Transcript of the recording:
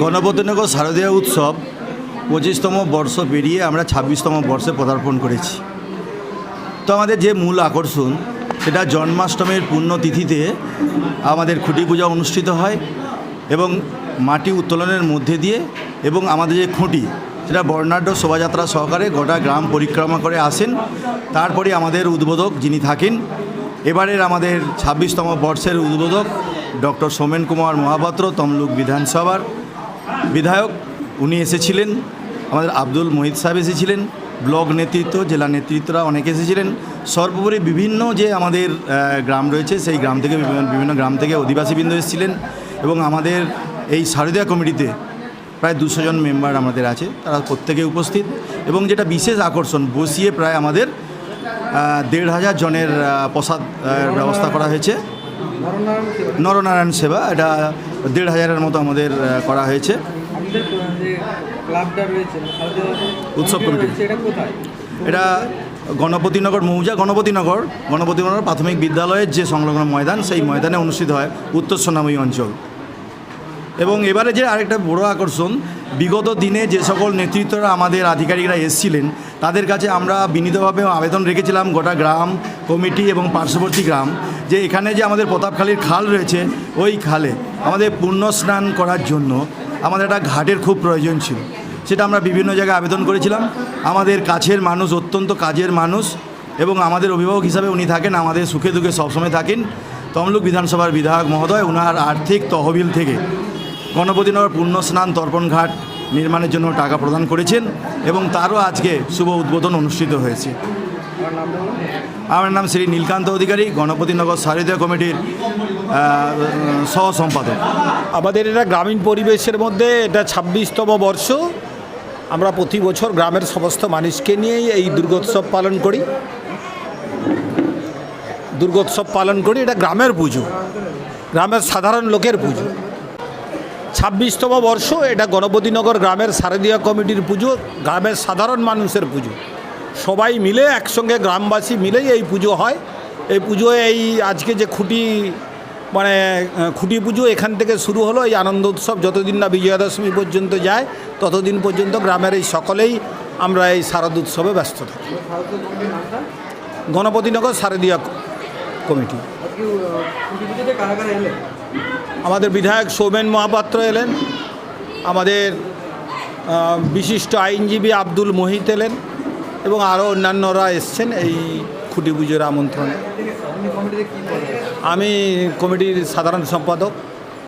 গণপতিনগর শারদীয় উৎসব পঁচিশতম বর্ষ পেরিয়ে আমরা ছাব্বিশতম বর্ষে পদার্পণ করেছি। তো আমাদের যে মূল আকর্ষণ, সেটা জন্মাষ্টমীর পুণ্যতিথিতে আমাদের খুঁটি পূজা অনুষ্ঠিত হয় এবং মাটি উত্তোলনের মধ্যে দিয়ে এবং আমাদের যে খুঁটি, সেটা বর্ণাঢ্য শোভাযাত্রা সহকারে গোটা গ্রাম পরিক্রমা করে আসেন। তারপরে আমাদের উদ্বোধক যিনি থাকেন, এবারের আমাদের ছাব্বিশতম বর্ষের উদ্বোধক ডক্টর সোমেন কুমার মহাপাত্র, তমলুক বিধানসভার বিধায়ক, উনি এসেছিলেন। আমাদের আব্দুল মোহিত সাহেব এসেছিলেন। ব্লক নেতৃত্ব, জেলা নেতৃত্বরা অনেকে এসেছিলেন। সর্বোপরি বিভিন্ন যে আমাদের গ্রাম রয়েছে, সেই গ্রাম থেকে বিভিন্ন- গ্রাম থেকে অধিবাসীবৃন্দ এসেছিলেন এবং আমাদের এই শারদীয়া কমিটিতে প্রায় দুশো জন মেম্বার আমাদের আছে, তারা প্রত্যেকে উপস্থিত এবং যেটা বিশেষ আকর্ষণ, বসিয়ে প্রায় আমাদের দেড় হাজার জনের প্রসাদ ব্যবস্থা করা হয়েছে। নরনারায়ণ সেবা এটা দেড় হাজারের মতো আমাদের করা হয়েছে। উৎসব কমিটি। এটা এটা গণপতিনগর মৌজা গণপতিনগর। গণপতিনগর প্রাথমিক বিদ্যালয়ের যে সংলগ্ন ময়দান সেই ময়দানে অনুষ্ঠিত হয় উত্তর সোনাময়ী অঞ্চল। এবং এবারে যে আরেকটা বড় আকর্ষণ, বিগত দিনে যে সকল নেতৃত্বরা আমাদের আধিকারিকরা এসেছিলেন, তাদের কাছে আমরা বিনীতভাবে আবেদন রেখেছিলাম গোটা গ্রাম, কমিটি এবং পার্শ্ববর্তী গ্রাম, যে এখানে যে আমাদের প্রতাপখালীর খাল রয়েছে, ওই খালে আমাদের পুণ্য স্নান করার জন্য আমাদের একটা ঘাটের খুব প্রয়োজন ছিল। সেটা আমরা বিভিন্ন জায়গায় আবেদন করেছিলাম। আমাদের কাছের মানুষ অত্যন্ত কাজের মানুষ এবং আমাদের অভিভাবক হিসাবে উনি থাকেন, আমাদের সুখে দুঃখে সবসময় থাকেন। তমলুক বিধানসভার বিধায়ক মহোদয় ওনার আর্থিক তহবিল থেকে গণপতিনগর পূর্ণ স্নান তর্পণ ঘাট নির্মাণের জন্য টাকা প্রদান করেছেন এবং তারও আজকে শুভ উদ্বোধন অনুষ্ঠিত হয়েছে। আমার নাম শ্রী নীলকান্ত অধিকারী, গণপতিনগর শারদীয় কমিটির সহ সম্পাদক। আমাদের এটা গ্রামীণ পরিবেশের মধ্যে এটা ছাব্বিশতম বর্ষ। আমরা প্রতি বছর গ্রামের সমস্ত মানুষকে নিয়েই এই দুর্গোৎসব পালন করি। দুর্গোৎসব পালন করি, এটা গ্রামের পুজো। গ্রামের সাধারণ লোকের পুজো। ছাব্বিশতম বর্ষ, এটা গণপতিনগর গ্রামের শারদীয় কমিটির পুজো, গ্রামের সাধারণ মানুষের পুজো। সবাই মিলে একসঙ্গে গ্রামবাসী মিলেই এই পুজো হয়। এই পুজো এই আজকে যে খুঁটি মানে খুঁটি পুজো এখান থেকে শুরু হলো, এই আনন্দ উৎসব যতদিন না বিজয়া দশমী পর্যন্ত যায়, ততদিন পর্যন্ত গ্রামের এই সকলেই আমরা এই শারদ উৎসবে ব্যস্ত থাকি। গণপতিনগর শারদীয় কমিটি। আমাদের বিধায়ক সৌমেন মহাপাত্র এলেন, আমাদের বিশিষ্ট আইনজীবী আব্দুল মহিত এলেন এবং আরও অন্যান্যরা এসছেন এই খুঁটি পুজোর আমন্ত্রণে। আমি কমিটির সাধারণ সম্পাদক।